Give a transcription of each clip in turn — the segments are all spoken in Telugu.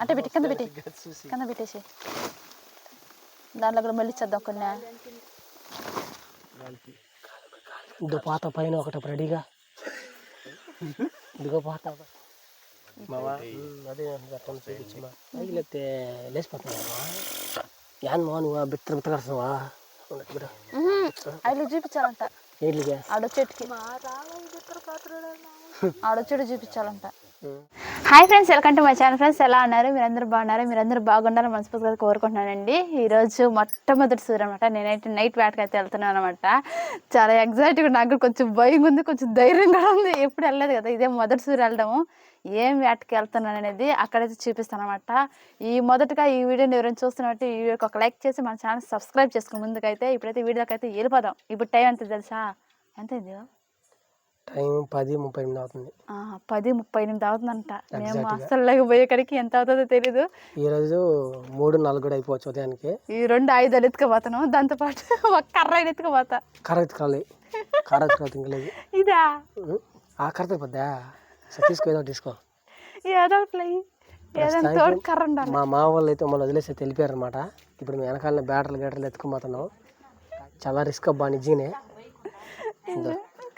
అంటే పెట్టి కింద పెట్టి కింద పెట్టేసి. దాంట్లో కూడా మళ్ళీ ఇచ్చేద్దాం కొన్ని. ఇదిగో పాత పైన ఒకటి రెడీగా ఇదిగో పాత మావా అదే లేచిపోతున్నావా? యాన్ మా నువ్వు? బిత్తర బిత్తర కడుతున్నావా? అవి చూపించాలంట. ఆడొచ్చేటికి. ఆడొచ్చేటి చూపించాలంట. Hi friends welcome to my channel friends. ఎలా ఉన్నారు? మీరందరూ బాగున్నారు? మీరందరూ బాగున్నారు? మనస్ఫూర్తిగా కోరుకుంటున్నానండి. ఈరోజు మొట్టమొదటి సూర్యం అనమాట నేనైతే నైట్ వేటకి అయితే వెళ్తున్నాను అనమాట చాలా ఎగ్జైట్గా నాకు కొంచెం భయం ఉంది కొంచెం ధైర్యం కూడా ఉంది. ఎప్పుడు వెళ్ళలేదు కదా ఇదే మొదటి సూర్య వెళ్ళడము. ఏం వేటకి వెళ్తున్నాను అనేది అక్కడైతే చూపిస్తాను అనమాట ఈ మొదటగా ఈ వీడియోని ఎవరైనా చూస్తున్నట్టు ఈ వీడియోకి ఒక లైక్ చేసి మన ఛానల్ సబ్స్క్రైబ్ చేసుకుని ముందుకైతే ఇప్పుడైతే వీడియోకి అయితే వెళ్ళిపోదాం. ఇప్పుడు టైం ఎంత తెలుసా? ఎంత ఇది టైం పది ముప్పై ఎనిమిది అవుతుంది పది ముప్పై ఎనిమిది అవుతుందంట. మేము అస్సలు పోయే కాడికి ఎంత అవుతుందో తెలీదు. ఈరోజు మూడు నాలుగు కూడా అయిపోవచ్చు ఉదయానికి. ఈ రెండు ఆయుధాలు ఎత్తుకుపోతాను. దాంతోపాటు ఒక కర్ర అయినా ఎత్తుకుపోతా. కర్ర ఎత్తుకోవాలి కర్ర లేదు. ఇదా? ఆ కర్ర పెద్దా తీసుకో ఏదో తీసుకో. ఏదో ఉండాలి. మా మా వాళ్ళు అయితే మొన్న వదిలేసి వెళ్ళిపోయారు అనమాట ఇప్పుడు మేము వెనకాల బ్యాటర్లు గేటర్లు ఎత్తుకుపోతున్నాం. చాలా రిస్క్ అబ్బా నిజంగానే.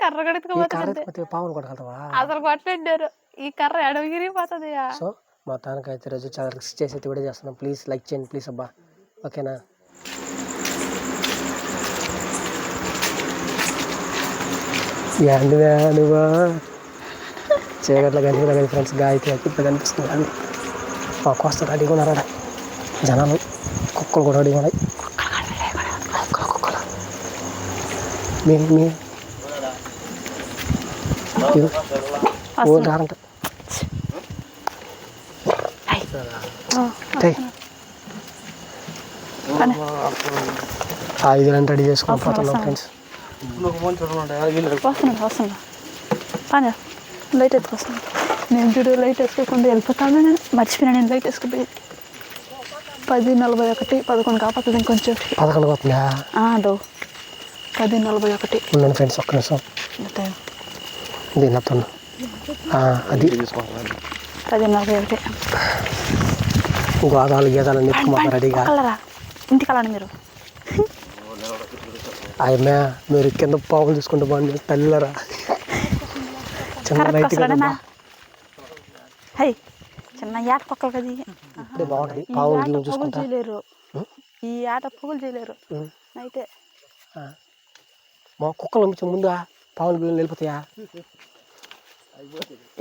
కర్ర కూడా ఈ ఎత్తుకుపోతా కర్ర ఎత్తుకుపోతే పావులు కొట్టగలుగుతావా అసలు కొట్టలేండారు ఈ కర్ర ఎడవిగిరిపోతుంది సో మొత్తానికి అయితే ఈరోజు చాలా రిస్క్ చేసి అయితే వీడియో చేస్తున్నాం. ప్లీజ్ లైక్ చేయండి ప్లీజ్ అబ్బా. ఓకేనా నువ్వా చీకట్లో కనిపిదా కానీ ఫ్రెండ్స్ గాయత్రి ఇప్పుడు కనిపిస్తుంది కానీ మా కోస్త రెడీగా ఉన్నారా జనాలు కుక్కలు కూడా రెడీగా ఉన్నాయి. మీ మీ ఐదు గంటలు రెడీ చేసుకొని పోతున్నాం ఫ్రెండ్స్. వస్తున్నా వస్తున్నా. పని. లైట్ ఎత్తుకొస్తున్నా నేను చూడు లైట్ వేసుకోకుండా వెళ్ళిపోతాను. నేను మర్చిపోయినా నేను లైట్ వేసుకుపోయి పది నలభై ఒకటి పదకొండు కాకపోతుంది ఇంకొంచెం పదకొండు పోతుందా? అదో. పది నలభై ఒకటి. ఫ్రెండ్స్ ఒక్క నిమిషం. అంతే. నత్తున్నా అది. గోదాలు గీతాలు నెత్తుకుమాక రెడీగా ఇంటికి వెళ్ళండి మీరు? అయ్యమ్మే మీరు కింద పావులు చూసుకుంటూ బాగుంది తల్లిలరా చిన్న లైట్ హై చిన్న ఏట పక్కలు కదా. ఇప్పుడే బాగుంటుంది. పావులు చూసుకుంటా. చేయలేరు? ఈ ఆట పొగులు చేయలేరు. అయితే. మా కుక్కలు ముందా? పావులు గీవులు వెళ్ళిపోతాయా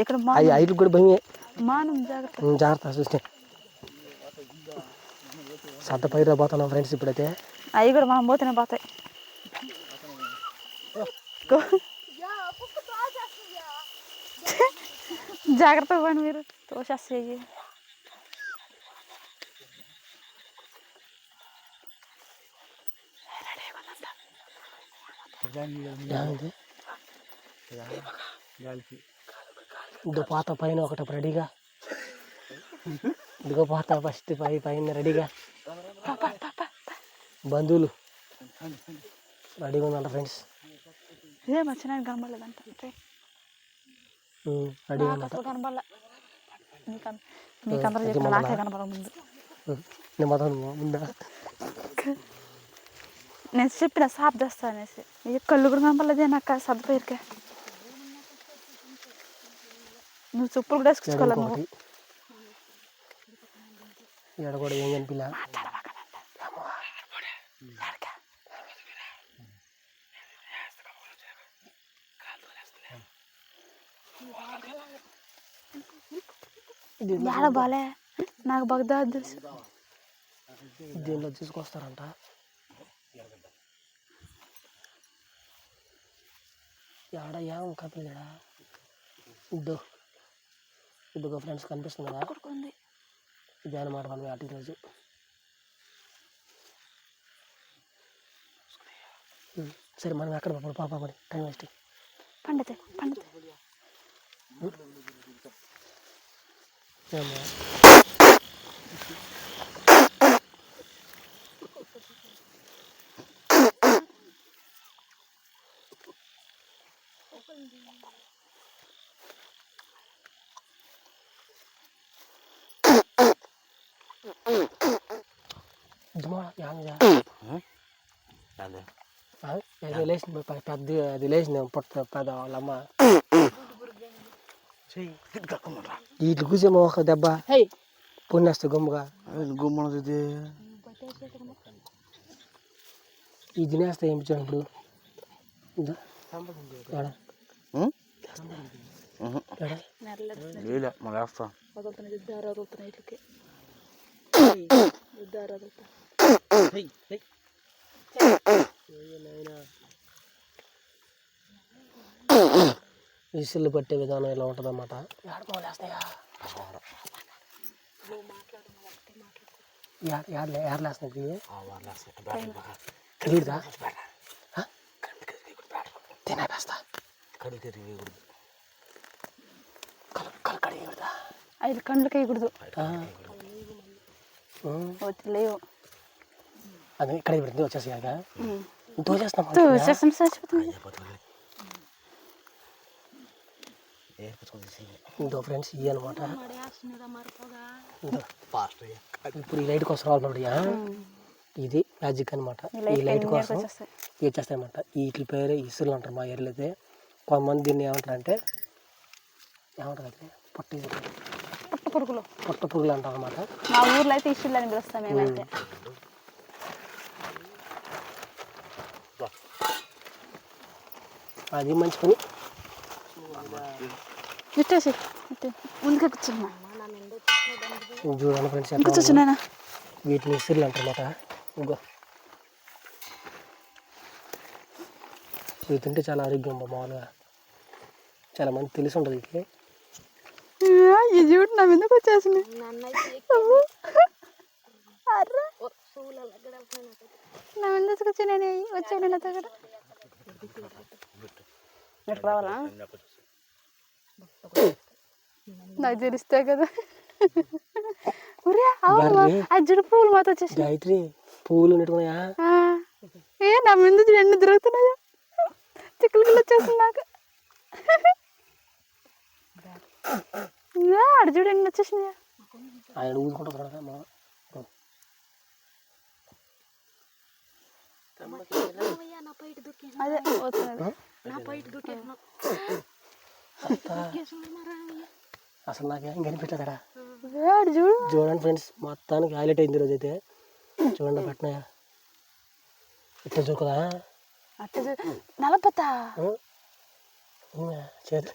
ఇక్కడ మా అవి ఐదు కూడా భయమే. మానం జాగ్రత్త. జాగ్రత్త చూస్తే. సద్ద పైరు పోతున్నాం ఫ్రెండ్స్ ఇప్పుడైతే. అవి కూడా మనం పోతేనే పోతాయి. జాగ్రత్తగా పోండి మీరు. తోసేస్తాయి. ఇదిగో పాత పైన ఒకటి రెడీగా ఇదిగో పాత ఫస్ట్ పై పైన రెడీగా బంధువులు. రెడీగా ఉందంట ఫ్రెండ్స్ ఇదే మర్చిన కనబడలేదంట రెడీగా ఉందంట. కనబడలే మీకు మీకందరూ చెప్పిన నాకే కనబడ ముందు. ఉం. నేను మొదలు ముందా? నేను చెప్పిన సాప్ చేస్తా అనేసి. కళ్ళు కూడా కనపడలేదే నాకు సర్దిపోయిరికే నువ్వు చెప్పులు కూడా వేసుకొచ్చుకోవాలి నువ్వు? ఒకటి ఇక్కడ కూడా ఏం కనిపిలా? ఏడ బాలే? నాకు బగ్దా తెలుసు. దీనిలో తీసుకొస్తారంట. ఆడ ఏం కపిలేడా ఇద్దో ఇదిగో ఫ్రెండ్స్ కనిపిస్తుంది కదా? ఇదే అనమాట మనం అటు ఈరోజు. ఉం. సరే మనం ఎక్కడ పాప పాప మరి టైం వేస్ట్. పండితే పండితే. ఏమో నిజమా యాంగా అదే అది లేచింది పెద్ద అది లేచింది పుట్ట పెద్ద వాళ్ళమ్మ చెయ్యి కక్కమంటా వీటి కూర్చోమో ఒక దెబ్బ హే పొన్నేస్తే గమ్ముగా గుమ్మడి ఇది ఇది తినేస్తే ఏం పిచ్చాను ఇప్పుడు ఇదా. ఏడ? ఏడ? లేలే మళ్ళీ వేస్తా విసులు పట్టే విధానం ఇలా ఉంటుంది అన్నమాట ఏర్లేస్తున్నాయి కడిగిదా తినేస్తా కడి తిరిగి కలు కలు కడిగిదా ఐదు కండ్లకి వేయకూడదు లేవు. అది కడిగి పెడుతుంది వచ్చేసి కాక దోచేస్తాం చచ్చిపోతుంది ఇంకో ఫ్రెండ్స్ ఇవి అనమాట ఇప్పుడు ఈ లైట్ కోసం రావాలి ఇది మ్యాజిక్ అనమాట ఈ లైట్ కోసం ఇవి వచ్చేస్తాయన్నమాట. వీటి పేరు ఇసులు అంటారు మా ఏరియాలో అయితే. కొంతమంది దీన్ని ఏమంటారు అంటే ఏమంటారు అయితే పొట్ట ఇసులు. పుట్ట పురుగులు. పొట్ట పురుగులు అంటారు అనమాట మా ఊర్లో అయితే ఇష్యూలు అని పిలుస్తాం మేమైతే. అది మంచి పని ఇట్టేసి కూర్చున్నా ఇది చూడండి ఫ్రెండ్స్. కూర్చున్నానా వీటిని ఇసులు అంటారు అనమాట ఇంకో ఇవి తింటే చాలా ఆరోగ్యం బా మామూలుగా. చాలా మంది తెలిసి ఉంటుంది ఇది ఇది చూడు నా ఎందుకు వచ్చేసింది. నా ఎందుకు వచ్చినాయి వచ్చాను నా దగ్గర. ఎట్లా రావాలా? నాకు తెలిస్తే కదా. ఒరే అవును జుడు పువ్వులు మాతో వచ్చేసి గాయత్రి పువ్వులు నెట్టుకున్నాయా ఏ నా ముందు ఎన్ని దొరుకుతున్నాయా. చిక్కులు వచ్చేసింది నాకు. ఆడ చూడు ఎన్ని వచ్చేసినాయా. ఆయన ఊదుకుంటున్నాడు కదా మా అదే. అసలు నాకు ఏం కనిపించలేదా ఏ, ఆడ చూడు. చూడండి ఫ్రెండ్స్ మొత్తానికి హైలైట్ అయింది ఈరోజు అయితే. చూడండి పెట్టినాయా ఇట్లా చూడదా అట్ట చూ- నలపతా. చేతి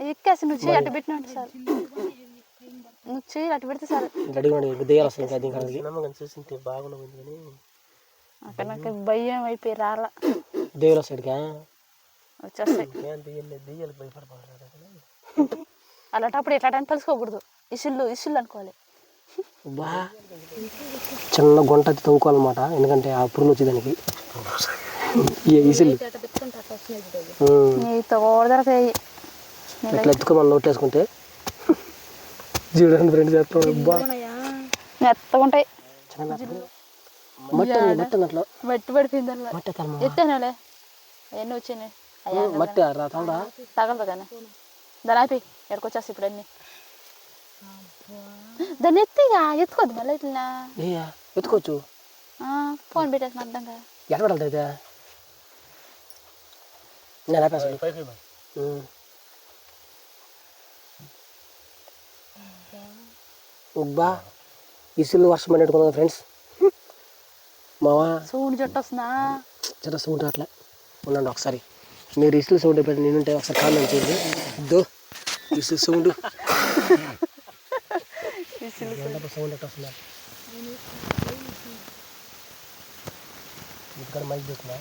ఎక్కేసి నువ్వు చేయి అటు పెట్టినట్టు సార్. నువ్వు చేయి అటు పెడితే సార్. దెయ్యాలు వస్తుంది ఇంకా దీనికి నమ్మకం చూసింటే బాగుంది కానీ అక్కడ నాకు భయం అయిపోయి రాల. దెయ్యాలు వస్తాడుగా వచ్చేస్తాయి. అలాంటప్పుడు ఎట్లా తెలుసుకోకూడదు. ఇసుళ్ళు ఇసుళ్ళు అనుకోవాలి. బా. చిన్న గుంట తవ్వుకోవాలన్నమాట ఎందుకంటే ఆ పురుగులు వచ్చి దానికి. ఈ ఇసులు ఇట్లా ఎత్తుకొని మనం నోట్ వేసుకుంటే? చూడండి ఫ్రెండ్స్ చేస్తాం బా. మెత్తగా ఉంటాయి అట్లా మట్టి పడిపోయింది మట్టి తలమా? ఎత్తానులే. వచ్చినాయి? మట్టి తగలదు కానీ దాని అయిపోయి ఎక్కడికొచ్చేస్తా ఇప్పుడు అన్ని. దాన్ని ఎత్తిగా ఎత్తుకోద్దు మళ్ళీ ఇట్లా ఏ ఎత్తుకోవచ్చు. ఫోన్ పెట్టేసిన అర్థంగా ఎక్కడ పడాలి అయితే. నేను ఆపేసాను ఉమ్. ఉబ్బా ఇసులు వర్షం పడినట్టుకున్నాం ఫ్రెండ్స్. మావా? సూడు జట్టు వస్తుందా చిన్న సౌండ్ అట్లా ఉండండి ఒకసారి. మీరు ఇసులు సౌండ్ పెట్టి నేనుంటే ఒకసారి కామెంట్ చేయండి దో ఇసులు సౌండ్. సౌండ్. ఎట్లా వస్తుందా ఇక్కడ మైక్ పెట్టినా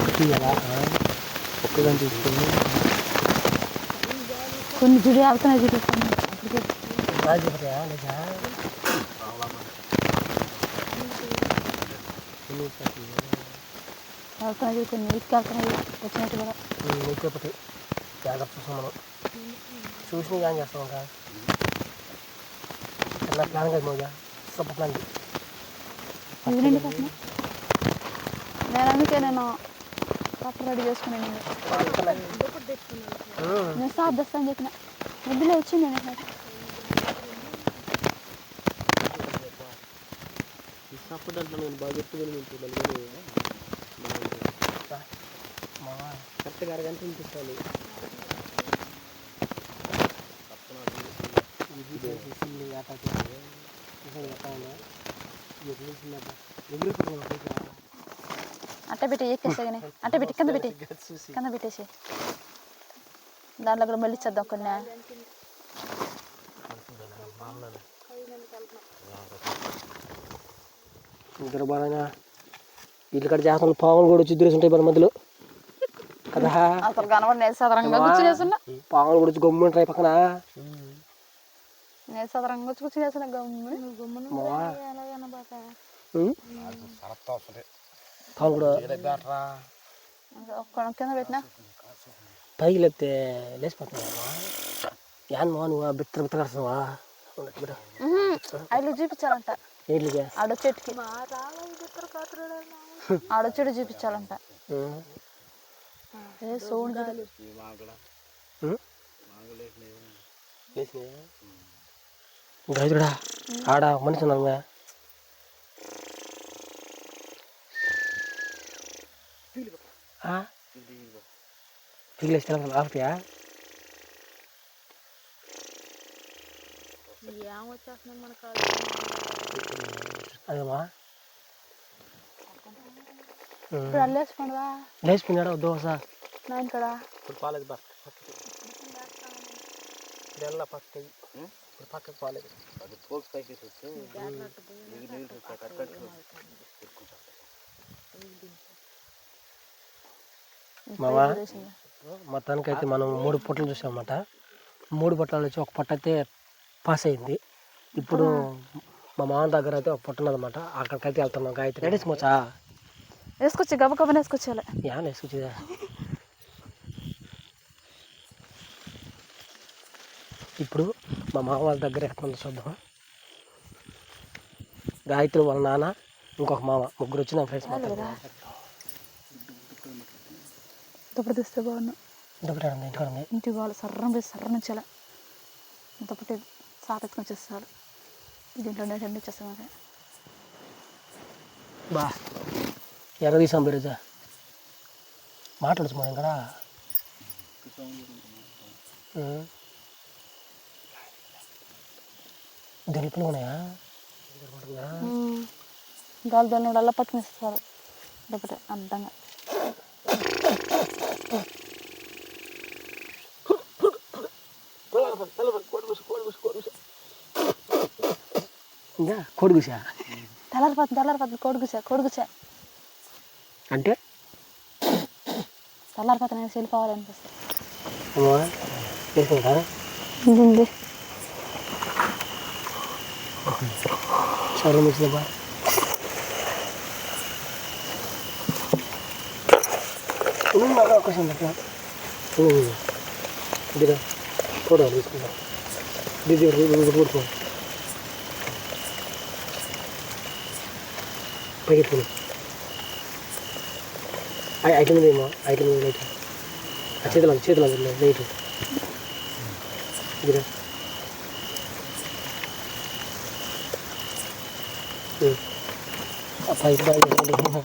పక్కన ఒక్కదాన్ని తీసుకుని కొన్ని బాగా చెప్తాయా లేదా ఆగుతున్నాయి కొన్ని వీటికి వెళ్తున్నాయి వచ్చినట్టు కూడా. జాగ్రత్త చూసాం మనం చూసి ఏం చేస్తాం ఇంకా? చిన్న ప్లాన్ కదా మోజా? సొప్ప ప్లాన్ నేను అందుకే నేను పట్ట రెడీ చేసుకున్నాను నేను. సాప్ తెస్తాను చెప్పిన వద్దులే వచ్చింది నేను. కరెక్ట్గా అరగంట వినిపిస్తాను అట్ట పెట్టి ఎక్కేసా కానీ అట్ట పెట్టి కింద పెట్టి కింద పెట్టేసి. దాంట్లో కూడా మళ్ళీ ఇచ్చేద్దాం కొన్ని. ఇద్దరు బాగా ఇల్లు కడ చేస్తున్న పాములు కూడా వచ్చి ఉంటాయి మన మధ్యలో. కదా? అసలు కనబడి నేను సదరంగా కూర్చునేస్తున్నా పాములు కూడా వచ్చి గమ్ము ఉంటాయి పక్కన. నేను సదరంగా వచ్చి కూర్చునేస్తున్నా గమ్ముని. మావా ఉం? సరత్తా కూడా కింద పెట్టినా పైకి లేపితే లేచిపోతున్నావా యాన్ మా నువ్వు బిత్తర బిత్తర కడుతున్నావా బిడ్డ అవి చూపించాలంట ఏంటిగా ఆడొచ్చేటికి ఆడొచ్చేటి చూపించాలంట ఏ సౌండ్ గైదుడా ఆడ మనిషి ఉన్నాగా పిగిలేసి తెలంగాణ ఆపుతాయా అదేమా లేచిపోయినాడా దోశ ఇప్పుడు పాలేదు బా పక్కకి పక్కకి ఇప్పుడు పక్కకి పాలేదు మావా? మొత్తానికైతే మనం మూడు పొట్టలు చూసామన్నమాట. మూడు పొట్లాలు వచ్చి ఒక పొట్ట అయితే పాస్ అయింది. ఇప్పుడు మా మామ దగ్గర అయితే ఒక పొట్ట ఉన్నదన్నమాట. అక్కడికైతే వెళ్తున్నాం. గాయత్రి రెడీస్ మోచా వేసుకొచ్చి గబ గబని వేసుకొచ్చేయాలి. యాన్ వేసుకొచ్చేదా ఇప్పుడు మా మామ వాళ్ళ దగ్గర ఎట్లా చూద్దాం. గాయత్రి వాళ్ళ నాన్న ఇంకొక మామ. ముగ్గురు వచ్చిన ఫ్రెండ్స్ మాత్రం దుప్పటి తీస్తే బాగున్నా ఇంకొకటి ఉంది ఉంది ఇంటికి వాళ్ళు సర్రం పోయి సర్రం ఇచ్చేలా దుప్పటి సాపెత్తుకొని వచ్చేస్తారు. దీంట్లో రెండు వచ్చేస్తాం అదే బా. ఎర్ర తీసాం బిరుజా మాట్లాడచ్చు మనం ఇక్కడ దులుపులు ఉన్నాయా గాలి దాన్ని అలా పట్టుకుని ఇస్తారు. దుప్పటి అందంగా ఇంకా కోడిగుసా. తెల్లారిపోతుంది తెల్లారిపోతుంది కొడుకుసా కొడుకుసా అంటే? తెల్లారిపోతుంది నేను వెళ్ళిపోవాలనిపిస్తుంది అమ్మా వేసుకుంటా ఉంది సరే అవకాశం అట్లా ఇదిగా ఫోటో తీసుకుందాం ఇది కూర్చో పైకెత్తుకుని ఐటమ్ ఏమో ఐటమ్ లైట్ ఆ చేతులు చేతులు లైట్. ఇదిగా పైకి బాగా